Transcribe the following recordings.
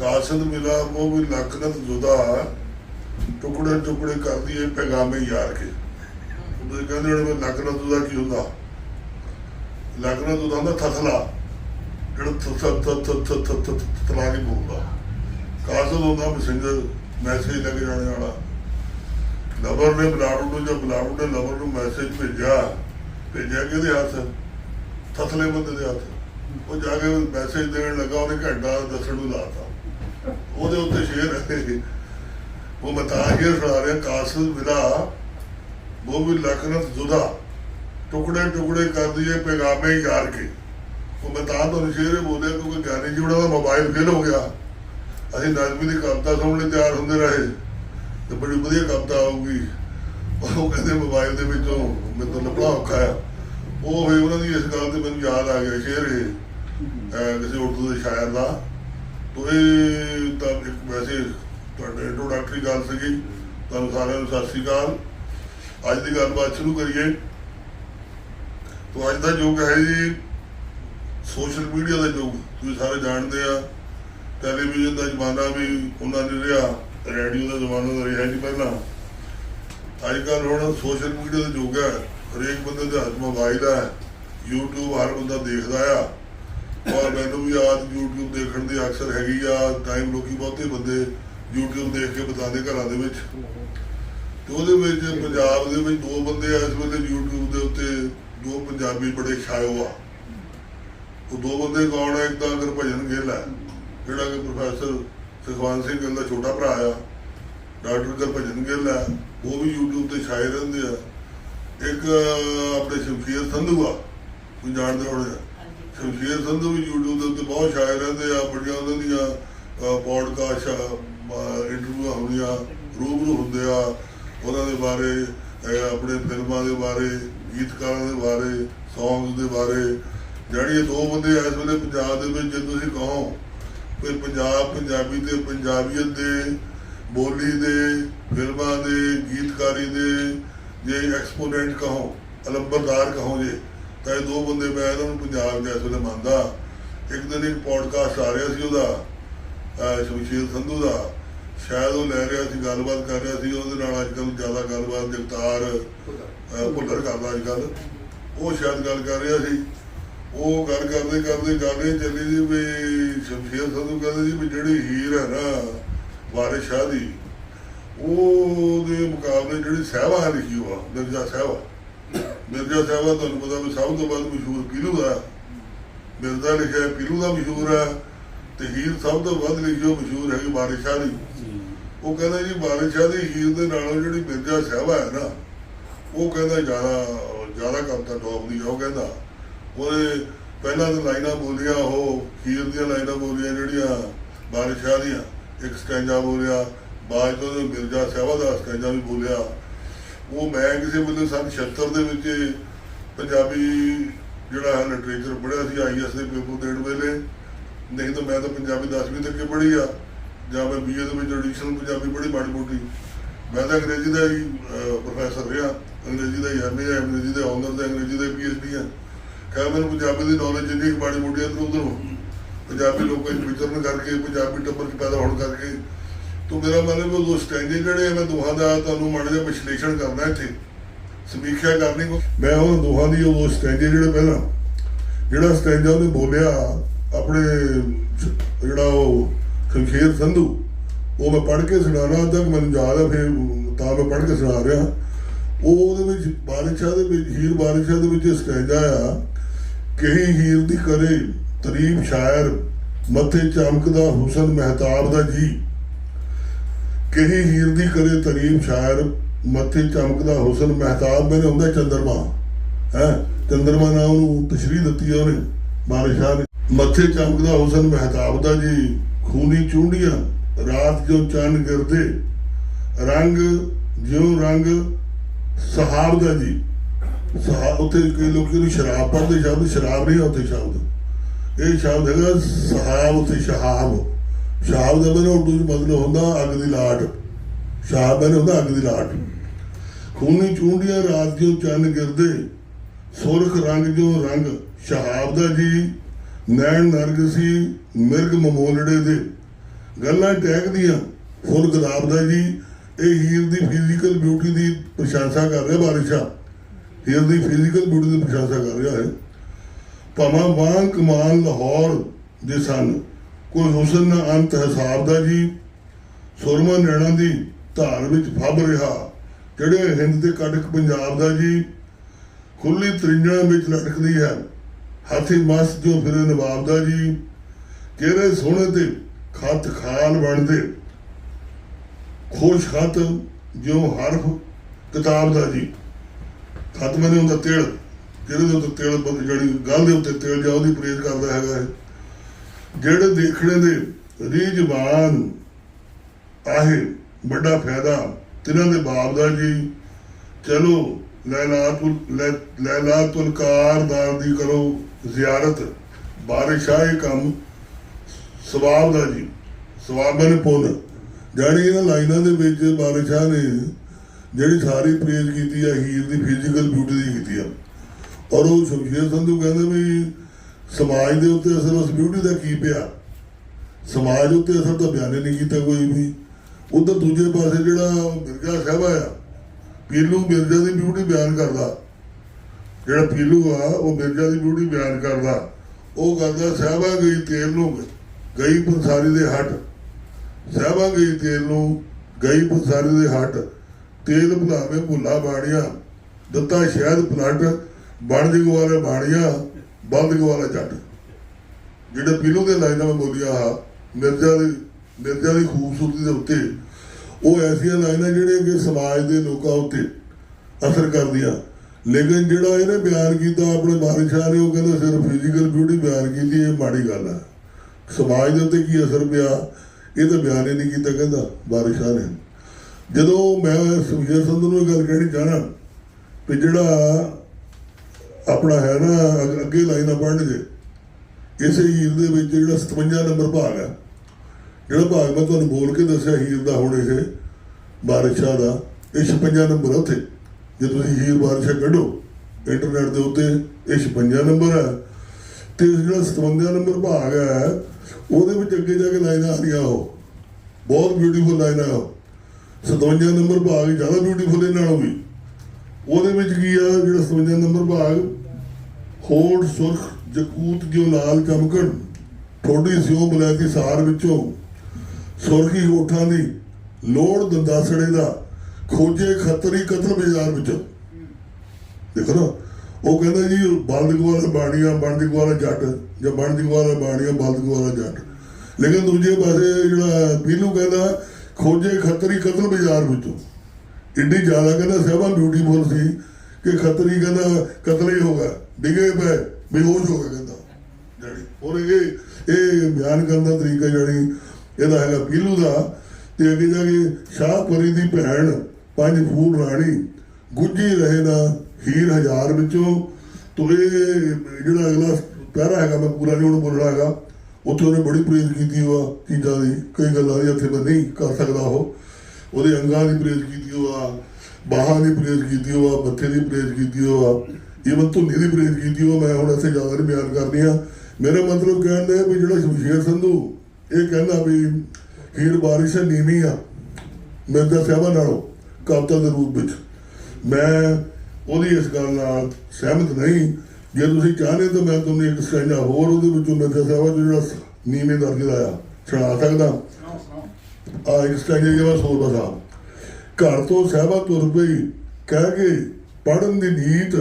ਕਾਸਦ ਮਿਲਾ ਉਹ ਵੀ ਲੱਖ ਦਾ ਜੁਦਾ ਟੁਕੜੇ ਟੁਕੜੇ ਕਰਦੀ ਏ ਪੈਗਾਮੇ ਯਾਰ ਕੇ। ਉਹਦੇ ਕਹਿੰਦੇ ਨੇ ਲੱਖ ਦਾ ਜੁਦਾ ਕੀ ਹੁੰਦਾ? ਲੱਖ ਦਾ ਜੁਦਾ ਹੁੰਦਾ ਥਥਲਾ। ਜਿਹੜਾ ਥਥ ਥਥ ਥਥ ਥਥ ਤਲਾ ਕੇ ਬੋਲਦਾ। ਕਾਸਦ ਹੁੰਦਾ ਸਿੰਗਰ ਮੈਸੇਜ ਲੱਗ ਜਾਣੇ ਵਾਲਾ। ਲਵਰ ਨੇ ਬਲਾੜੂ ਨੂੰ ਜਦ ਬਲਾੜੂ ਨੇ ਲਵਰ ਨੂੰ ਮੈਸੇਜ ਭੇਜਿਆ। ਭੇਜਿਆ ਕਿਹਦੇ ਹੱਥ? ਥਥਲੇ ਬੰਦੇ ਦੇ ਹੱਥ। ਉਹ ਜਾ ਕੇ ਮੈਸੇਜ ਦੇਣ ਲੱਗਾ, ਉਹਨੇ ਘੰਟਾ ਦੱਸਣ ਨੂੰ ਲਾਤਾ ਉਹਦੇ ਉੱਤੇ ਸ਼ੇਰ ਉਹ ਮਤਾ ਹੀ ਸੁਣਾ ਰਿਹਾ, ਕਾਸਲ ਵਿਦਾ, ਉਹ ਵੀ ਲਖਨਤ ਜੁਦਾ। ਟੁਕੜੇ ਟੁਕੜੇ ਕਰ ਦਈਏ ਪੈਗਾਮੇ ਯਾਰ ਕੇ। ਉਹ ਮਤਾ ਤੁਹਾਨੂੰ ਸ਼ੇਰ ਬੋਲਿਆ ਕਿਉਂਕਿ ਗਿਆਨੀ ਜੀ ਉਹਨਾਂ ਮੋਬਾਈਲ ਫੇਲ ਹੋ ਗਿਆ। ਅਸੀਂ ਨਜ਼ਮੀ ਦੀ ਕਵਿਤਾ ਸੁਣਨ ਤਿਆਰ ਹੁੰਦੇ ਰਹੇ। ਤੇ ਬੜੀ ਵਧੀਆ ਕਵਿਤਾ ਆਊਗੀ। ਉਹ ਕਹਿੰਦੇ ਮੋਬਾਈਲ ਦੇ ਵਿੱਚੋਂ ਮੈਨੂੰ ਲੱਭਣਾ ਔਖਾ ਆ ਉਹ ਵੀ ਉਹਨਾਂ ਦੀ ਇਸ ਗੱਲ ਤੇ ਮੈਨੂੰ ਯਾਦ ਆ ਗਿਆ, ਸ਼ੇਰ ਇਹ। ਕਿਸੇ ਉਰਦੂ ਦੇ ਸ਼ਾਇਰ ਦਾ। ਤੋ ਇਹ ਤਾਂ ਇੱਕ ਵੈਸੇ ਤੁਹਾਡੇ ਇੰਟਰੋਡਕਟਰੀ ਗੱਲ ਸੀਗੀ, ਤੁਹਾਨੂੰ ਸਾਰਿਆਂ ਨੂੰ ਸਤਿ ਸ਼੍ਰੀ ਅਕਾਲ। ਅੱਜ ਦੀ ਗੱਲਬਾਤ ਸ਼ੁਰੂ ਕਰੀਏ। ਤੋ ਅੱਜ ਦਾ ਯੁੱਗ ਹੈ ਜੀ, ਸੋਸ਼ਲ ਮੀਡੀਆ ਦਾ ਯੁੱਗ। ਤੁਸੀਂ ਸਾਰੇ ਜਾਣਦੇ ਆ ਟੈਲੀਵਿਜ਼ਨ ਦਾ ਜ਼ਮਾਨਾ ਵੀ ਉਹਨਾਂ ਨੇ ਰਿਹਾ ਰੇਡੀਓ ਦਾ ਜ਼ਮਾਨਾ ਰਿਹਾ ਨਹੀਂ ਪਹਿਲਾਂ। ਅੱਜ ਕੱਲ੍ਹ ਹੁਣ ਸੋਸ਼ਲ ਮੀਡੀਆ ਦਾ ਯੁੱਗ ਹੈ, ਹਰੇਕ ਬੰਦੇ ਦੇ ਹੱਥ ਮੋਬਾਈਲ ਹੈ, YouTube ਹਰ ਬੰਦਾ ਦੇਖਦਾ ਆ। ਔਰ ਮੈਨੂੰ ਵੀ ਆਦ YouTube ਦੇਖਣ ਦੀ ਅਕਸਰ ਹੈਗੀ ਆ ਟਾਈਮ ਲੋਕੀ ਬਹੁਤੇ ਬੰਦੇ YouTube ਦੇਖ ਕੇ ਬਤਾਉਂਦੇ ਘਰਾਂ ਦੇ ਵਿੱਚ। ਤੇ ਉਹਦੇ ਵਿੱਚ ਪੰਜਾਬ ਦੇ ਵਿੱਚ ਦੋ ਬੰਦੇ ਆ, ਇਸ ਵੇਲੇ YouTube ਦੇ ਉੱਤੇ ਦੋ ਪੰਜਾਬੀ ਬੜੇ ਛਾਇਓ ਆ। ਉਹ ਦੋ ਬੰਦੇ ਕੌਣ ਹੈ ਇੱਕ ਤਾਂ ਗੁਰਭਜਨ ਗਿੱਲ ਹੈ ਜਿਹੜਾ ਕਿ ਪ੍ਰੋਫੈਸਰ ਸੁਖਵੰਤ ਸਿੰਘ ਗਿੱਲ ਦਾ ਛੋਟਾ ਭਰਾ ਆ। ਡਾਕਟਰ ਗੁਰਭਜਨ ਗਿੱਲ ਹੈ ਉਹ ਵੀ YouTube ਤੇ ਛਾਏ ਰਹਿੰਦੇ ਆ। ਇੱਕ ਆਪਣੇ ਸ਼ਮਸ਼ੀਰ ਸੰਧੂ ਆ, ਤੁਸੀਂ ਜਾਣਦੇ ਹੋਣੇ ਆ। ਸ਼ਮਸ਼ੀਰ ਸੰਧੂ ਵੀ YouTube ਦੇ ਉੱਤੇ ਬਹੁਤ ਛਾਏ ਰਹਿੰਦੇ ਆ, ਬੜੀਆਂ ਉਹਨਾਂ ਦੀਆਂ ਪੋਡਕਾਸਟ ਇੰਟਰਵਿਊ ਹੁੰਦੀਆਂ, ਰੂਬਰੂ ਹੁੰਦੇ ਆ। ਉਹਨਾਂ ਦੇ ਬਾਰੇ ਆਪਣੇ ਫਿਲਮਾਂ ਦੇ ਬਾਰੇ, ਗੀਤਕਾਰਾਂ ਦੇ ਬਾਰੇ ਸੌਂਗਸ ਦੇ ਬਾਰੇ। ਜਿਹੜੀ ਇਹ ਦੋ ਬੰਦੇ ਇਸ ਵੇਲੇ ਪੰਜਾਬ ਦੇ ਵਿੱਚ, ਜੇ ਤੁਸੀਂ ਕਹੋ ਕਿ ਪੰਜਾਬ, ਪੰਜਾਬੀ ਤੇ ਪੰਜਾਬੀਅਤ ਦੇ, ਬੋਲੀ ਦੇ, ਫਿਲਮਾਂ ਦੇ, ਗੀਤਕਾਰੀ ਦੇ, ਜੇ ਐਕਸਪੋਨੈਂਟ ਕਹੋ, ਅਲੰਬਰਦਾਰ ਕਹੋ ਜੇ ਤਾਂ ਇਹ ਦੋ ਬੰਦੇ ਮੈਂ ਇਹਨਾਂ ਨੂੰ ਪੰਜਾਬ ਦੇ ਇਸ ਵੇਲੇ ਮੰਨਦਾ। ਇੱਕ ਦਿਨ ਇੱਕ ਪੋਡਕਾਸਟ ਆ ਰਿਹਾ ਸੀ ਉਹਦਾ, ਅਹ ਸ਼ਮਸ਼ੀਰ ਸੰਧੂ ਦਾ। ਸ਼ਾਇਦ ਉਹ ਲੈ ਰਿਹਾ ਸੀ, ਗੱਲਬਾਤ ਕਰ ਰਿਹਾ ਸੀ, ਉਹਦੇ ਨਾਲ ਅੱਜ ਕੱਲ੍ਹ ਜ਼ਿਆਦਾ ਗੱਲਬਾਤ ਜਗਤਾਰ ਭੁੱਲਰ ਕਰਦਾ ਅੱਜ ਕੱਲ੍ਹ। ਉਹ ਸ਼ਾਇਦ ਗੱਲ ਕਰ ਰਿਹਾ ਸੀ। ਉਹ ਗੱਲ ਕਰਦੇ ਕਰਦੇ ਗੱਲ ਇਹ ਚੱਲੀ ਸੀ ਵੀ ਸ਼ਮਸ਼ੀਰ ਸੰਧੂ ਕਹਿੰਦੇ ਸੀ ਵੀ ਜਿਹੜੀ ਹੀਰ ਹੈ ਨਾ, ਵਾਰਿਸ ਸ਼ਾਹ ਦੀ, ਉਹਦੇ ਮੁਕਾਬਲੇ ਜਿਹੜੀ ਸਹਿਵਾ ਹੈ ਲਿਖੀ ਹੋਆ ਦਰਜਾ ਸਹਿਵਾ ਮਿਰਜ਼ਾ ਸਹਿਵਾ ਤੁਹਾਨੂੰ ਪਤਾ ਵੀ ਸਭ ਤੋਂ ਵੱਧ ਮਸ਼ਹੂਰ ਪੀਲੂ ਦਾ ਮਿਰਜ਼ਾ ਲਿਖਿਆ ਪੀਲੂ ਦਾ ਮਸ਼ਹੂਰ ਹੈ ਤੇ ਹੀਰ ਸਭ ਤੋਂ ਵੱਧ ਲਿਖੀ ਉਹ ਮਸ਼ਹੂਰ ਹੈਗੀ ਵਾਰਿਸ ਸ਼ਾਹ ਦੀ ਉਹ ਕਹਿੰਦਾ ਜੀ ਵਾਰਿਸ ਸ਼ਾਹ ਦੀ ਹੀਰ ਦੇ ਨਾਲੋਂ ਜਿਹੜੀ ਮਿਰਜ਼ਾ ਸਹਿਵਾ ਹੈ ਨਾ ਉਹ ਕਹਿੰਦਾ ਜ਼ਿਆਦਾ ਜ਼ਿਆਦਾ ਕੰਮ ਤਾਂ ਟੌਪ ਦੀ ਉਹ ਕਹਿੰਦਾ। ਉਹਨੇ ਪਹਿਲਾਂ ਤਾਂ ਲਾਈਨਾਂ ਬੋਲੀਆਂ ਉਹ ਹੀਰ ਦੀਆਂ ਲਾਈਨਾਂ ਬੋਲੀਆਂ ਜਿਹੜੀਆਂ ਵਾਰਿਸ ਸ਼ਾਹ ਦੀਆਂ ਇੱਕ ਸਟੈਂਜਾ ਬੋਲਿਆ ਬਾਅਦ ਤੋਂ ਮਿਰਜ਼ਾ ਸਹਿਵਾ ਦਾ ਸਟੈਂਜਾ ਵੀ ਬੋਲਿਆ। ਉਹ ਮੈਂ ਕਿਸੇ ਵੇਲੇ ਸੰਨ 76 ਦੇ ਵਿੱਚ ਪੰਜਾਬੀ ਜਿਹੜਾ ਹੈ ਲਿਟਰੇਚਰ ਪੜ੍ਹਿਆ ਸੀ ਆਈਐਸ ਦੇ ਪੇਪਰ ਦੇਣ ਵੇਲੇ। ਨਹੀਂ ਤਾਂ ਮੈਂ ਤਾਂ ਪੰਜਾਬੀ 10ਵੀਂ ਤੱਕ ਪੜ੍ਹੀ ਆ। ਜਾਂ ਮੈਂ ਬੀਏ ਦੇ ਵਿੱਚ ਐਡੀਸ਼ਨਲ ਪੰਜਾਬੀ ਪੜ੍ਹੀ ਮਾੜੀ ਮੋਟੀ। ਮੈਂ ਤਾਂ ਅੰਗਰੇਜ਼ੀ ਦਾ ਹੀ ਪ੍ਰੋਫੈਸਰ ਰਿਹਾ। ਅੰਗਰੇਜ਼ੀ ਦਾ ਹੀ ਐਮਏ ਹੈ ਅੰਗਰੇਜ਼ੀ ਦੇ ਆਨਰ ਦਾ ਅੰਗਰੇਜ਼ੀ ਦਾ ਪੀਐਚਡੀ ਹੈ ਕਹਿੰਦਾ ਮੈਨੂੰ ਪੰਜਾਬੀ ਦੀ ਨੌਲੇਜ ਜਿੰਨੀ ਕੁ ਮਾੜੀ ਮੋਟੀ ਇੱਧਰ ਉੱਧਰ। ਪੰਜਾਬੀ ਲੋਕਾਂ ਚ ਵਿਚਰਨ ਕਰਕੇ, ਪੰਜਾਬੀ ਟੱਬਰ ਚ ਪੈਦਾ ਹੋਣ ਕਰਕੇ ਤੋ ਮੇਰਾ ਮਤਲਬ ਹੈ ਵੀ ਉਹ ਸਟੈਂਡੇ ਜਿਹੜੇ ਆ, ਮੈਂ ਦੋਹਾਂ ਦਾ ਤੁਹਾਨੂੰ ਮਾੜਾ ਜਿਹਾ ਵਿਸ਼ਲੇਸ਼ਣ ਕਰਨਾ ਇੱਥੇ। ਸਮੀਖਿਆ ਕਰਨੀ ਮੈਂ ਉਹ ਦੋਹਾਂ ਦੀ ਉਹ ਸਟੈਂਡੇ ਜਿਹੜੇ ਪਹਿਲਾਂ। ਜਿਹੜਾ ਸਟੈਂਜਾ ਉਹਨੇ ਬੋਲਿਆ ਆਪਣੇ ਜਿਹੜਾ ਉਹ ਖੰਖੇਰ ਸੰਧੂ ਉਹ ਮੈਂ ਪੜ੍ਹ ਕੇ ਸੁਣਾਣਾ ਤੱਕ ਮੈਨੂੰ ਯਾਦ ਹੈ ਫਿਰ ਤਾਂ ਮੈਂ ਪੜ੍ਹ ਕੇ ਸੁਣਾ ਰਿਹਾ। ਉਹ ਉਹਦੇ ਵਿੱਚ ਬਾਰਿਸ਼ਾਂ ਦੇ ਵਿੱਚ ਹੀਰ ਬਾਰਿਸ਼ਾਂ ਦੇ ਵਿੱਚ ਸਟੈਂਜਾ ਆ ਕਹੀ ਹੀਰ ਦੀ ਕਰੇ ਤਰੀਬ ਸ਼ਾਇਰ ਮੱਥੇ ਚਮਕਦਾ ਹੁਸਨ ਮਹਿਤਾਬ ਦਾ ਜੀ। ਕਹੀ ਹੀਰ ਦੀ ਕਰੇ ਤਰੀਬ ਸ਼ਾਇਰ ਮੱਥੇ ਚਮਕਦਾ ਹੁਸਨ ਮਹਿਤਾਬ ਮੈਨੇ ਹੁੰਦਾ ਚੰਦਰਮਾ। ਹੈ? ਚੰਦਰਮਾ ਨਾਮ ਨੂੰ ਤਸ਼ਰੀਹ ਦਿੱਤੀ ਉਹਨੇ ਬਾਰਿਸ਼ਾਹ ਨੇ। ਮੱਥੇ ਚਮਕਦਾ ਹੁਸਨ ਮਹਿਤਾਬ ਦਾ ਜੀ, ਖੂਨੀ ਚੂੰਡੀਆਂ, ਰਾਤ ਜੋ ਚੰਨ ਗਿਰਦੇ। ਰੰਗ ਜਿਉ ਰੰਗ ਸਹਾਬ ਦਾ ਜੀ। ਸਹਾ ਉੱਥੇ ਕਈ ਲੋਕੀ ਨੂੰ ਸ਼ਰਾਬ ਪੜਦੇ ਸ਼ਬਦ, ਸ਼ਰਾਬ ਨਹੀਂ ਉੱਥੇ ਸ਼ਬਦ। ਇਹ ਸ਼ਬਦ ਹੈਗਾ ਸਹਾਬ, ਉੱਥੇ ਸ਼ਹਾਬ। ਸ਼ਹਾਬ ਦਾ ਮੈਨੂੰ ਉਰਦੂ ਚ ਮਤਲਬ ਹੁੰਦਾ ਅੱਗ ਦੀ ਲਾਟ। ਸ਼ਹਾਬ ਮੈਨੂੰ ਹੁੰਦਾ ਅੱਗ ਦੀ ਲਾਟ। ਖੂਨੀ ਚੂੰਡੀਆਂ ਰਾਤ ਜੋ ਚੰਨ ਗਿਰਦੇ, ਸੁਰਖ ਰੰਗ ਜੋ ਰੰਗ ਸ਼ਹਾਬ ਦਾ ਜੀ, ਨੈਣ ਨਰਗਸੀ ਮਿਰਗ ਮਮੋਲੜੇ ਦੇ। ਗੱਲਾਂ ਟੈਗ ਫੁੱਲ ਗੁਲਾਬ ਦਾ ਜੀ, ਇਹ ਹੀਰ ਦੀ ਫਿਜ਼ੀਕਲ ਬਿਊਟੀ ਦੀ ਪ੍ਰਸ਼ੰਸਾ ਕਰ ਰਿਹਾ ਬਾਰਿਸ਼ਾ। ਹੀਰ ਦੀ ਫਿਜ਼ੀਕਲ ਬਿਊਟੀ ਦੀ ਪ੍ਰਸ਼ੰਸਾ ਕਰ ਰਿਹਾ ਹੈ ਭਾਵੇਂ ਵਾਂ ਕਮਾਲ ਲਾਹੌਰ ਦੇ ਸਨ। ਕੋਈ ਹੁਸਨ ਨਾ ਅੰਤ ਹਿਸਾਬ ਦਾ ਜੀ। ਸੁਰਮਾ ਨੈਣਾ ਦੀ ਧਾਰ ਵਿੱਚ ਫੱਬ ਰਿਹਾ। ਜਿਹੜੇ ਹਿੰਦ ਤੇ ਕੜਕ ਪੰਜਾਬ ਦਾ ਜੀ। ਖੁੱਲੀ ਤਰਿੰਜਣਾ ਵਿੱਚ ਲਟਕਦੀ ਹੈ। ਹਾਥੀ ਮਸਤ ਜੋ ਫਿਰੇ ਨਵਾਬ ਦਾ ਜੀ। ਕਿਹੜੇ ਸੋਹਣੇ ਤੇ ਖਤ ਖਾਲ ਬਣਦੇ। ਖੁਸ਼ ਖਤ ਜੋ ਹਰਫ ਕਿਤਾਬ ਦਾ ਜੀ। ਖਤ ਮੈਨੇ ਹੁੰਦਾ, ਤੇਲ। ਜਿਹਦੇ ਦੇ ਉੱਤੇ ਤੇਲ ਜਿਹੜੀ ਗੱਲ ਦੇ ਉੱਤੇ ਤੇਲ ਜਾ ਉਹਦੀ ਪ੍ਰੇਜ਼ ਕਰਦਾ ਹੈਗਾ ਹੈ ਜਿਹੜੇ ਦੇਖਣੇ ਦੇ ਰੀਜਵਾਨ ਆਹੇ, ਵੱਡਾ ਫਾਇਦਾ। ਤਿਨਾਂ ਦੇ ਬਾਪ ਦਾ ਜੀ। ਚਲੋ, ਲੈਲਾਤੁਲ ਲੈਲਾਤੁਲ ਕਾਰਦਾਰ ਦੀ ਕਰੋ ਜ਼ਿਆਰਤ। ਬਾਰਿਸ਼ਾਹੇ ਕੰਮ। ਸਵਾਬ ਦਾ ਜੀ। ਸਵਾਬ ਨੇ ਪੁੰਨ। ਜਾਣੀ ਇਹਨਾਂ ਲਾਈਨਾਂ ਦੇ ਵਿੱਚ ਬਾਰਿਸ਼ਾਹ ਨੇ ਜਿਹੜੀ ਸਾਰੀ ਪ੍ਰੇਜ਼ ਕੀਤੀ ਆ, ਹੀਰ ਦੀ ਫਿਜ਼ੀਕਲ ਬਿਊਟੀ ਦੀ ਕੀਤੀ ਆ। ਔਰ ਉਹ ਸ਼ਮਸ਼ੇਰ ਸੰਧੂ ਕਹਿੰਦੇ ਵੀ ਸਮਾਜ ਦੇ ਉੱਤੇ ਅਸਰ, ਉਸ ਬਿਊਟੀ ਦਾ ਕੀ ਪਿਆ? ਸਮਾਜ ਉੱਤੇ ਅਸਰ ਤਾਂ ਬਿਆਨ ਨਹੀਂ ਕੀਤਾ ਕੋਈ ਵੀ। ਉਧਰ ਦੂਜੇ ਪਾਸੇ ਜਿਹੜਾ ਮਿਰਜ਼ਾ ਸਾਹਿਬ ਆ ਪੀਲੂ ਮਿਰਜ਼ਾ ਦੀ ਬਿਊਟੀ ਬਿਆਨ ਕਰਦਾ। ਜਿਹੜਾ ਪੀਲੂ ਆ, ਉਹ ਮਿਰਜ਼ਾ ਦੀ ਬਿਊਟੀ ਬਿਆਨ ਕਰਦਾ। ਉਹ ਕਰਦਾ ਸਾਹਿਬਾ ਗਈ ਤੇਲ ਨੂੰ ਗਈ ਪੰਸਾਰੀ ਦੇ ਹੱਟ। ਸਾਹਿਬਾ ਗਈ ਤੇਲ ਨੂੰ ਗਈ ਪੰਸਾਰੀ ਦੇ ਹੱਟ। ਤੇਲ ਭੁਲਾਵੇਂ ਭੁੱਲਾ ਬਾਣੀਆਂ। ਦਿੱਤਾ ਸ਼ਹਿਦ, ਪਲਟ ਬਣ ਦੀ ਗਵਾਲੇ ਬਾਣੀਆਂ। ਬੰਦ ਗਵਾਲਾ ਜੱਟ ਜਿਹੜੇ ਪੀਲੂ ਦੇ ਲਾਈਨਾਂ ਮੈਂ ਬੋਲੀਆਂ ਮਿਰਜ਼ਾ ਦੀ ਮਿਰਜ਼ਾ ਦੀ ਖੂਬਸੂਰਤੀ ਦੇ ਉੱਤੇ, ਉਹ ਐਸੀਆਂ ਲਾਈਨਾਂ ਜਿਹੜੀਆਂ ਕਿ ਸਮਾਜ ਦੇ ਲੋਕਾਂ ਉੱਤੇ ਅਸਰ ਕਰਦੀਆਂ। ਲੇਕਿਨ ਜਿਹੜਾ ਇਹਨੇ ਬਿਆਨ ਕੀਤਾ, ਆਪਣੇ ਬਾਰਿਸ਼ਾਂ ਨੇ, ਉਹ ਕਹਿੰਦਾ ਸਿਰਫ ਫਿਜ਼ੀਕਲ ਬਿਊਟੀ ਬਿਆਨ ਕੀਤੀ, ਇਹ ਮਾੜੀ ਗੱਲ ਹੈ ਸਮਾਜ ਦੇ ਉੱਤੇ ਕੀ ਅਸਰ ਪਿਆ, ਇਹ ਤਾਂ ਬਿਆਨ ਹੀ ਨਹੀਂ ਕੀਤਾ ਕਹਿੰਦਾ ਬਾਰਿਸ਼ਾਹ ਨੇ। ਜਦੋਂ ਮੈਂ ਸੁਖਜੀਤ ਸੰਧੂ ਨੂੰ ਇਹ ਗੱਲ ਕਹਿਣੀ ਚਾਹਣਾ, ਵੀ ਜਿਹੜਾ ਆਪਣਾ ਹੈ ਨਾ, ਅੱਗ- ਅੱਗੇ ਲਾਈਨਾਂ ਪੜਨਗੇ ਇਸੇ ਹੀਰ ਦੇ ਵਿੱਚ ਜਿਹੜਾ 57 ਨੰਬਰ ਭਾਗ ਹੈ ਜਿਹੜਾ ਭਾਗ ਮੈਂ ਤੁਹਾਨੂੰ ਬੋਲ ਕੇ ਦੱਸਿਆ ਹੀਰ ਦਾ ਹੁਣ ਇਹ ਬਾਰਿਸ਼ਾਹ ਦਾ, ਇਹ 56 ਨੰਬਰ ਉੱਥੇ। ਜੇ ਤੁਸੀਂ ਹੀਰ ਬਾਰਿਸ਼ਾਂ ਕੱਢੋ, ਇੰਟਰਨੈਟ ਦੇ ਉੱਤੇ ਇਹ 56 ਨੰਬਰ ਹੈ ਤੇ ਜਿਹੜਾ 57 ਨੰਬਰ ਭਾਗ ਹੈ ਉਹਦੇ ਵਿੱਚ ਅੱਗੇ ਜਾ ਕੇ ਲਾਈਨਾਂ ਆ ਰਹੀਆਂ ਉਹ। ਬਹੁਤ ਬਿਊਟੀਫੁਲ ਲਾਈਨਾਂ ਆ ਉਹ। 57 ਨੰਬਰ ਭਾਗ ਜ਼ਿਆਦਾ ਬਿਊਟੀਫੁਲ ਇਹਨਾਂ ਨਾਲੋਂ ਵੀ। ਉਹਦੇ ਵਿੱਚ ਕੀ ਆ, ਜਿਹੜਾ 57 ਨੰਬਰ ਭਾਗ ਹੋੜ ਸੁਰਖ ਜਕੂਤ ਜੋ ਲਾਲ ਚਮਕਣ ਥੋੜੀ ਸਿਓ ਬਲੈਤੀ ਸਾਰ ਵਿੱਚੋਂ। ਸੁਰਖੀ ਹੋਠਾਂ ਦੀ ਲੋੜ ਦੰਦਾਸੜੇ ਦਾ ਖੋਜੇ ਖੱਤਰੀ ਕਤਲ ਬਾਜ਼ਾਰ ਵਿੱਚੋਂ। ਦੇਖੋ ਨਾ, ਉਹ ਕਹਿੰਦਾ ਜੀ ਬਲਦ ਗਵਾਲਾ ਬਾਣੀਆਂ ਬਣਦੀ ਗਵਾਲਾ ਜੱਟ, ਜਾਂ ਬਣਦੀ ਗਵਾਲਾ ਬਾਣੀਆਂ ਬਲਦ ਗਵਾਲਾ ਜੱਟ। ਲੇਕਿਨ ਦੂਜੇ ਪਾਸੇ ਜਿਹੜਾ ਪੀਲੂ ਕਹਿੰਦਾ, ਖੋਜੇ ਖਤਰੀ ਕਤਲ ਬਾਜ਼ਾਰ ਵਿੱਚੋਂ। ਇੰਨੀ ਜ਼ਿਆਦਾ ਕਹਿੰਦਾ, ਸਹਿਬਾ ਬਿਊਟੀਫੁਲ ਸੀ ਕਿ ਖਤਰੀ ਕਹਿੰਦਾ, ਕਤਲ ਹੀ ਹੋ ਗਿਆ। ਡਿੱਗੇ ਪਏ, ਬੇਹੋਸ਼ ਹੋ ਗਿਆ ਕਹਿੰਦਾ ਜਿਹੜੀ ਔਰ ਇਹ ਇਹ ਬਿਆਨ ਕਰਨ ਦਾ ਤਰੀਕਾ ਜਿਹੜੀ ਇਹਦਾ ਹੈਗਾ ਪੀਲੂ ਦਾ ਤੇ ਅੱਗੇ ਜਾ ਕੇ ਸ਼ਾਹਪੁਰੀ ਦੀ ਭੈਣ, ਪੰਜ ਫੂਲ ਰਾਣੀ, ਗੁੱਜੀ ਰਹੇ ਨਾ ਹੀਰ ਹਜ਼ਾਰ ਵਿੱਚੋਂ, ਤੋ ਇਹ ਜਿਹੜਾ ਅਗਲਾ ਪਹਿਰਾ ਹੈਗਾ, ਮੈਂ ਪੂਰਾ ਨਹੀਂ ਹੁਣ ਬੋਲਣਾ ਹੈਗਾ, ਉੱਥੇ ਉਹਨੇ ਬੜੀ ਪ੍ਰੇਜ਼ ਕੀਤੀ ਉਹ ਚੀਜ਼ਾਂ ਦੀ, ਕਈ ਗੱਲਾਂ ਦੀ ਇੱਥੇ ਮੈਂ ਨਹੀਂ ਕਰ ਸਕਦਾ ਉਹ। ਉਹਦੇ ਅੰਗਾਂ ਦੀ ਪ੍ਰੇਜ਼ ਕੀਤੀ ਉਹ ਬਾਹਾਂ ਦੀ ਪ੍ਰੇਜ਼ ਕੀਤੀ ਉਹ ਮੱਥੇ ਦੀ ਪ੍ਰੇਜ਼ ਕੀਤੀ ਉਹ ਈਵਨ ਧੁੰਨੀ ਦੀ ਪ੍ਰੇਜ਼ ਕੀਤੀ, ਉਹ ਮੈਂ ਹੁਣ ਇੱਥੇ ਜ਼ਿਆਦਾ ਨਹੀਂ ਬਿਆਨ ਕਰਨੀ ਆ। ਮੇਰੇ ਮਤਲਬ ਕਹਿਣ ਦੇ ਵੀ ਜਿਹੜਾ ਸ਼ਮਸ਼ੇਰ ਸੰਧੂ, ਇਹ ਕਹਿੰਦਾ ਵੀ ਹੀਰ ਬਾਰਿਸ਼ ਨੀਵੀਂ ਆ। ਮਿਰਜ਼ਾ ਸਾਹਿਬਾਂ ਨਾਲੋਂ, ਕਵਿਤਾ ਦੇ ਰੂਪ ਵਿੱਚ। ਮੈਂ ਉਹਦੀ ਇਸ ਗੱਲ ਨਾਲ ਸਹਿਮਤ ਨਹੀਂ। ਜੇ ਤੁਸੀਂ ਚਾਹਦੇ ਤਾਂ ਮੈਂ ਤੁਹਾਨੂੰ ਇੱਕ ਸਟੈਂਜਾ ਹੋਰ ਉਹਦੇ ਵਿੱਚੋਂ ਮਿਰਜ਼ਾ ਸਾਹਿਬਾਂ ਦਾ ਜਿਹੜਾ ਨੀਵੇਂ ਦਰਜੇ ਦਾ ਆ ਸੁਣਾ ਸਕਦਾ। ਆ ਇੱਕ ਸਟੈਂਜਾ ਜਿਹਾ ਸੋਰਬਾ ਸਾਹਿਬ ਘਰ ਤੋਂ ਸਹਿਬਾ ਤੁਰ ਪਈ, ਕਹਿ ਕੇ ਪੜਨ ਦੀ ਨੀਤ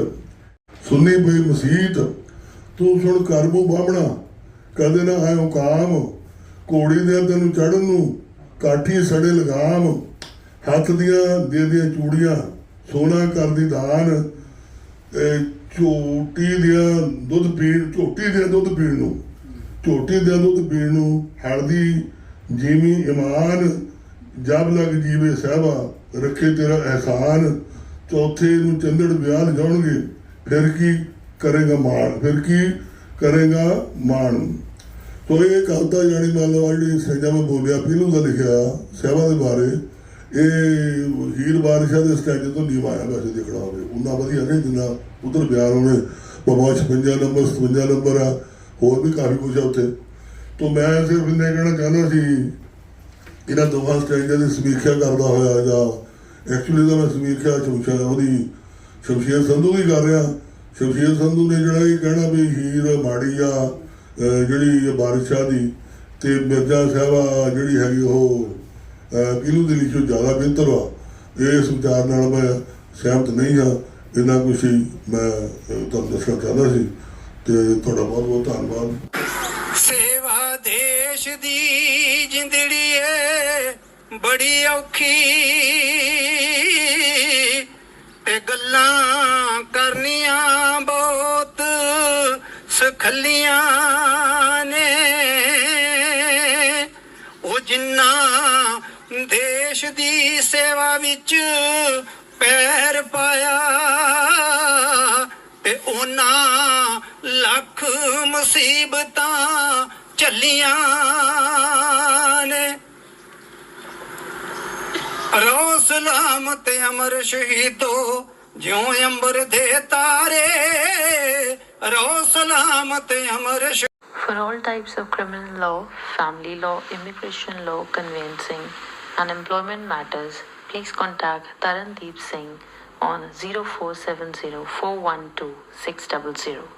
ਸੁਣੀ ਬਈ ਮਸੀਤ, ਤੂੰ ਸੁਣ ਕਰਬੂ ਬਾਹਮਣਾ। ਕਦੇ ਨਾ ਆਇਓ ਕਾਮ ਘੋੜੀ ਦੇ ਤੈਨੂੰ ਚੜਨ ਨੂੰ ਕਾਠੀ ਸੜੇ ਲਗਾਮ। ਹੱਥ ਦੀਆਂ ਦੇ ਦੀਆਂ ਚੂੜੀਆਂ, ਸੋਨਾ ਕਰਦੀ ਦਾਨ। ਝੋਟੀ ਦੀਆਂ ਦੁੱਧ ਪੀਣ, ਝੋਟੀ ਦੇ ਦੁੱਧ ਪੀਣ ਨੂੰ, ਝੋਟੀ ਦੇ ਦੁੱਧ ਪੀਣ ਨੂੰ ਹਲਦੀ ਜੀਵੀ ਇਮਾਨ। ਜਬ ਲਗ ਜੀਵੇ ਸਹਿਬਾ, ਰੱਖੇ ਤੇਰਾ ਅਹਿਸਾਨ। ਚੌਥੇ ਨੂੰ ਚੰਦੜ ਵਿਆਹ ਜਾਣਗੇ ਫਿਰ ਕੀ ਕਰੇਗਾ ਮਾਣ? ਫਿਰ ਕੀ ਕਰੇਗਾ ਮਾਣ? ਤੋ ਇਹ ਕਵਿਤਾ ਜਾਣੀ ਮੰਨ ਲਓ ਜਿਹੜੀ ਸੈਂਜਾ ਮੈਂ ਬੋਲਿਆ, ਫਿਲਮ ਦਾ ਲਿਖਿਆ, ਸਹਿਬਾ ਦੇ ਬਾਰੇ, ਇਹ ਹੀਰ ਬਾਰਿਸ਼ਾਂ ਦੇ ਸਟੈਂਡ ਤੋਂ ਨੀਵਾ ਆਇਆ ਵੈਸੇ ਦੇਖਣਾ ਹੋਵੇ। ਉਹਨਾਂ ਵਧੀਆ ਨਹੀਂ ਜਿੰਨਾ ਉਧਰ ਬਿਆਨ ਹੋਣੇ ਬਾਬਾ 56 ਨੰਬਰ 57 ਨੰਬਰ ਆ, ਹੋਰ ਵੀ ਕਾਫੀ ਕੁਝ ਆ ਉੱਥੇ। ਤੋਂ ਮੈਂ ਸਿਰਫ ਇੰਨੇ ਕਹਿਣਾ ਚਾਹੁੰਦਾ ਸੀ, ਇਹਨਾਂ ਦੋਹਾਂ ਸਟੇਜਾਂ ਦੀ ਸਮੀਖਿਆ ਕਰਦਾ ਹੋਇਆ ਜਾਂ ਐਕਚੁਅਲੀ ਦਾ ਮੈਂ ਸਮੀਖਿਆ ਸ਼ਮਸ਼ੇਰ ਉਹਦੀ ਸ਼ਮਸ਼ੇਰ ਸੰਧੂ ਵੀ ਕਰ ਰਿਹਾ। ਸ਼ਮਸ਼ੇਰ ਸੰਧੂ ਨੇ ਜਿਹੜਾ ਇਹ ਕਹਿਣਾ ਵੀ ਹੀਰ ਮਾੜੀ ਆ ਜਿਹੜੀ ਬਾਰਿਸ਼ਾਹ ਦੀ ਤੇ ਮਿਰਜ਼ਾ ਸਾਹਿਬਾ ਜਿਹੜੀ ਹੈਗੀ ਉਹ ਕਿਲੂ ਦਿੱਲੀ ਚੋਂ ਜ਼ਿਆਦਾ ਬਿਹਤਰ ਵਾ ਇਸ ਵਿਚਾਰ ਨਾਲ ਮੈਂ ਸਹਿਮਤ ਨਹੀਂ ਹਾਂ। ਇਹਨਾਂ ਕੁਛ ਹੀ ਮੈਂ ਤੁਹਾਨੂੰ ਦੱਸਣਾ ਚਾਹੁੰਦਾ ਸੀ ਤੇ ਤੁਹਾਡਾ ਬਹੁਤ ਬਹੁਤ ਧੰਨਵਾਦ। ਸੇਵਾ ਦੇਸ਼ ਦੀ ਜਿੰਦੜੀ ਏ ਬੜੀ ਔਖੀ ਗੱਲਾਂ ਕਰਨੀਆਂ ਬਹੁਤ ਸਖਲੀਆਂ ਨੇ। ਉਹ ਜਿੰਨਾ ਦੇਸ਼ ਦੀ ਸੇਵਾ ਵਿੱਚ ਪੈਰ ਪਾਇਆ ਤੇ ਉਹਨਾਂ ਲੱਖ ਮੁਸੀਬਤਾਂ ਚੱਲੀਆਂ ਨੇ। ਰੋ ਸਲਾਮਤ ਅਮਰ ਸ਼ਹੀਦੋ ਜਿਉਂ ਅੰਬਰ ਦੇ ਤਾਰੇ ਰੋ ਸਲਾਮਤ ਅਮਰ ਸ਼ For all types of criminal law, family law, immigration law, conveyancing, and employment matters, please contact Tarandeep Singh on 0470 412 600.